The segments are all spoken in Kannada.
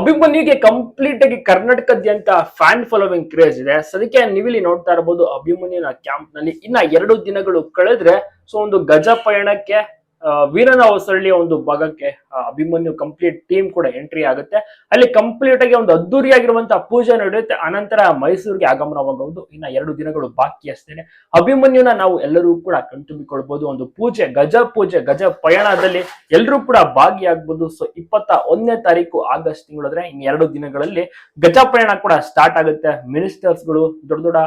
ಅಭಿಮನ್ಯುಗೆ ಕಂಪ್ಲೀಟ್ ಆಗಿ ಕರ್ನಾಟಕದ್ಯಂತ ಫ್ಯಾನ್ ಫಾಲೋವಿಂಗ್ ಕ್ರೇಜ್ ಇದೆ. ಸದ್ಯಕ್ಕೆ ನೀವಿಲ್ಲಿ ನೋಡ್ತಾ ಇರಬಹುದು ಅಭಿಮನ್ಯುನ ಕ್ಯಾಂಪ್ನಲ್ಲಿ ಇನ್ನ ಎರಡು ದಿನಗಳು ಕಳೆದ್ರೆ ಸೊ ಒಂದು ಗಜ ಪಯಣಕ್ಕೆ ವೀರನ ಹೊಸಳ್ಳಿಯ ಒಂದು ಭಾಗಕ್ಕೆ ಅಭಿಮನ್ಯು ಕಂಪ್ಲೀಟ್ ಟೀಮ್ ಕೂಡ ಎಂಟ್ರಿ ಆಗುತ್ತೆ. ಅಲ್ಲಿ ಕಂಪ್ಲೀಟ್ ಆಗಿ ಒಂದು ಅದ್ದೂರಿಯಾಗಿರುವಂತಹ ಪೂಜೆ ನಡೆಯುತ್ತೆ. ಅನಂತರ ಮೈಸೂರಿಗೆ ಆಗಮನವಾಗಬಹುದು ಇನ್ನ ಎರಡು ದಿನಗಳು ಬಾಕಿ ಅಷ್ಟೇನೆ. ಅಭಿಮನ್ಯುನ ನಾವು ಎಲ್ಲರೂ ಕೂಡ ಕಣ್ತುಂಬಿಕೊಳ್ಬಹುದು ಒಂದು ಪೂಜೆ, ಗಜ ಪೂಜೆ, ಗಜ ಪಯಣದಲ್ಲಿ ಎಲ್ಲರೂ ಕೂಡ ಭಾಗಿಯಾಗಬಹುದು ಸೊ ಇಪ್ಪತ್ತ ಒಂದನೇ ತಾರೀಕು ಆಗಸ್ಟ್ ತಿಂಗಳಾದ್ರೆ ಇನ್ನು ಎರಡು ದಿನಗಳಲ್ಲಿ ಗಜ ಪಯಣ ಕೂಡ ಸ್ಟಾರ್ಟ್ ಆಗುತ್ತೆ. ಮಿನಿಸ್ಟರ್ಸ್ಗಳು, ದೊಡ್ಡ ದೊಡ್ಡ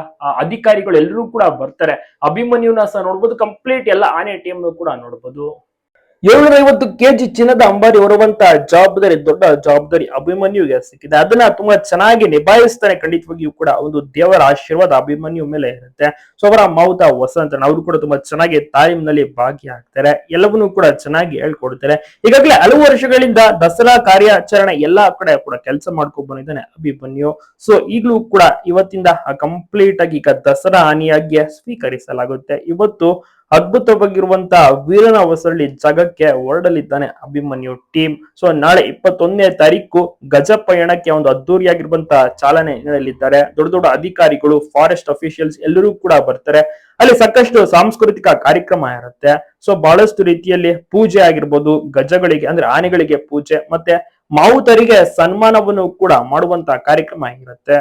ಅಧಿಕಾರಿಗಳು ಎಲ್ಲರೂ ಕೂಡ ಬರ್ತಾರೆ. ಅಭಿಮನ್ಯುನ ಸಹ ನೋಡ್ಬೋದು. ಕಂಪ್ಲೀಟ್ ಎಲ್ಲ ಆನೆ ಟೀಮ್ ಕೂಡ ನೋಡ್ಬೋದು. ಏಳ್ನೂರ ಐವತ್ತು ಕೆಜಿ ಚಿನ್ನದ ಅಂಬಾರಿ ಹೊರುವಂತ ಜವಾಬ್ದಾರಿ, ದೊಡ್ಡ ಜವಾಬ್ದಾರಿ ಅಭಿಮನ್ಯುಗೆ ಸಿಕ್ಕಿದೆ. ಅದನ್ನ ತುಂಬಾ ಚೆನ್ನಾಗಿ ನಿಭಾಯಿಸ್ತಾನೆ. ಖಂಡಿತವಾಗಿಯೂ ಕೂಡ ಒಂದು ದೇವರ ಆಶೀರ್ವಾದ ಅಭಿಮನ್ಯು ಮೇಲೆ ಇರುತ್ತೆ. ಸೊ ಅವರ ಮಾವುತ ವಸಂತ ಅವರು ಕೂಡ ತುಂಬಾ ಚೆನ್ನಾಗಿ ತಾಲೀಮಿನಲ್ಲಿ ಭಾಗಿಯಾಗ್ತಾರೆ. ಎಲ್ಲವನ್ನೂ ಕೂಡ ಚೆನ್ನಾಗಿ ಹೇಳ್ಕೊಡ್ತಾರೆ. ಈಗಾಗಲೇ ಹಲವು ವರ್ಷಗಳಿಂದ ದಸರಾ ಕಾರ್ಯಾಚರಣೆ ಎಲ್ಲಾ ಕಡೆ ಕೂಡ ಕೆಲಸ ಮಾಡ್ಕೊಂಡು ಬಂದಿದ್ದಾನೆ ಅಭಿಮನ್ಯು. ಸೊ ಈಗಲೂ ಕೂಡ ಇವತ್ತಿಂದ ಕಂಪ್ಲೀಟ್ ಆಗಿ ಈಗ ದಸರಾ ಹಾನಿಯಾಗಿ ಸ್ವೀಕರಿಸಲಾಗುತ್ತೆ. ಇವತ್ತು ಅದ್ಭುತವಾಗಿರುವಂತಹ ವೀರನ ಹೊಸಳ್ಳಿ ಜಾಗಕ್ಕೆ ಹೊರಡಲಿದ್ದಾನೆ ಅಭಿಮನ್ಯು ಟೀಮ್ ಸೊ ನಾಳೆ ಇಪ್ಪತ್ತೊಂದನೇ ತಾರೀಕು ಗಜ ಪಯಣಕ್ಕೆ ಒಂದು ಅದ್ದೂರಿಯಾಗಿರುವಂತಹ ಚಾಲನೆ ನೀಡಲಿದ್ದಾರೆ ದೊಡ್ಡ ದೊಡ್ಡ ಅಧಿಕಾರಿಗಳು ಫಾರೆಸ್ಟ್ ಅಫಿಷಿಯಲ್ಸ್ ಎಲ್ಲರೂ ಕೂಡ ಬರ್ತಾರೆ. ಅಲ್ಲಿ ಸಾಕಷ್ಟು ಸಾಂಸ್ಕೃತಿಕ ಕಾರ್ಯಕ್ರಮ ಇರುತ್ತೆ. ಸೊ ಬಹಳಷ್ಟು ರೀತಿಯಲ್ಲಿ ಪೂಜೆ ಆಗಿರ್ಬೋದು, ಗಜಗಳಿಗೆ ಅಂದ್ರೆ ಆನೆಗಳಿಗೆ ಪೂಜೆ, ಮತ್ತೆ ಮಾವುತರಿಗೆ ಸನ್ಮಾನವನ್ನು ಕೂಡ ಮಾಡುವಂತಹ ಕಾರ್ಯಕ್ರಮ ಇರುತ್ತೆ.